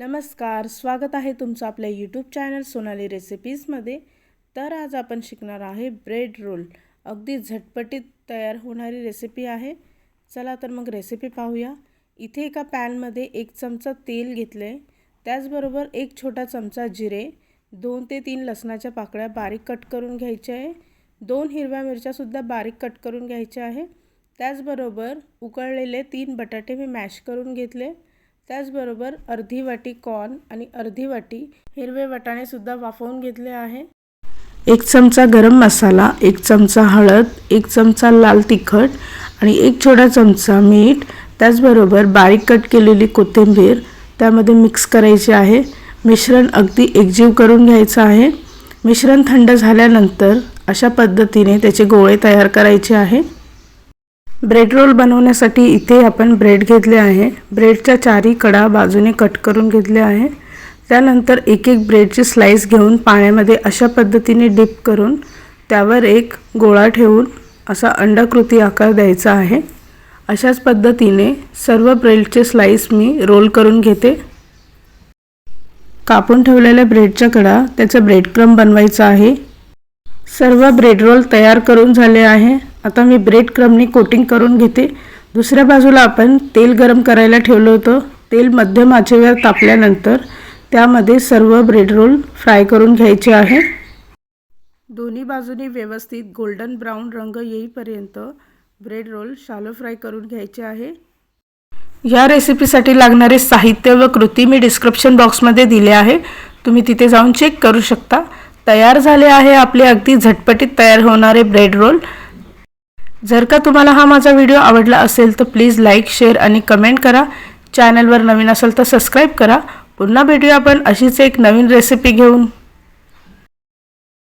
नमस्कार स्वागत आहे तुमचं आपल्या यूट्यूब चॅनल सोनाली रेसिपीजमध्ये तर आज आपण शिकणार आहे ब्रेड रोल अगदी झटपटीत तयार होणारी रेसिपी आहे. चला तर मग रेसिपी पाहूया. इथे एका पॅनमध्ये एक चमचा तेल घेतलं आहे त्याचबरोबर एक छोटा चमचा जिरे दोन ते तीन लसणाच्या पाकळ्या बारीक कट करून घ्यायच्या आहे. दोन हिरव्या मिरच्यासुद्धा बारीक कट करून घ्यायच्या आहे. त्याचबरोबर उकळलेले तीन बटाटे मी मॅश करून घेतले. त्याचबरोबर अर्धी वाटी कॉर्न आणि अर्धी वाटी हिरवे वाटाणेसुद्धा वाफवून घेतले आहे. एक चमचा गरम मसाला एक चमचा हळद एक चमचा लाल तिखट आणि एक छोटा चमचा मीठ त्याचबरोबर बारीक कट केलेली कोथिंबीर त्यामध्ये मिक्स करायची आहे. मिश्रण अगदी एकजीव करून घ्यायचं आहे. मिश्रण थंड झाल्यानंतर अशा पद्धतीने त्याचे गोळे तयार करायचे आहे. ब्रेड रोल बनवण्यासाठी इथे आपण ब्रेड घेतले आहे. ब्रेडच्या चारी कडा बाजूने कट करून घेतले आहे. त्यानंतर एक एक ब्रेडची स्लाईस घेऊन पाण्यामध्ये अशा पद्धतीने डिप करून त्यावर एक गोळा ठेवून असा अंडाकृती आकार द्यायचा आहे. अशाच पद्धतीने सर्व ब्रेडचे स्लाईस मी रोल करून घेते. कापून ठेवलेल्या ब्रेडच्या कडा त्याचं ब्रेड क्रम बनवायचा आहे. सर्व ब्रेड रोल तयार करून झाले आहे. आता मी ब्रेड क्रमने कोटिंग करून घेते. दुसऱ्या बाजूला आपण तेल गरम करायला ठेवलं होतं. तेल मध्यम आचेवर तापल्यानंतर त्यामध्ये सर्व ब्रेड रोल फ्राय करून घ्यायचे आहे. दोन्ही बाजूनी व्यवस्थित गोल्डन ब्राऊन रंग येईपर्यंत ब्रेड रोल शालो फ्राय करून घ्यायचे आहे. या रेसिपीसाठी लागणारे साहित्य व कृती मी डिस्क्रिप्शन बॉक्समध्ये दिले आहे. तुम्ही तिथे जाऊन चेक करू शकता. तयार झाले आहे आपले अगदी झटपटीत तयार होणारे ब्रेड रोल जर का तुम्हाला हा माझा व्हिडिओ आवडला असेल तर प्लीज लाईक शेअर आणि कमेंट करा. चॅनलवर नवीन असेल तर सबस्क्राईब करा. पुन्हा भेटूया आपण अशीच एक नवीन रेसिपी घेऊन.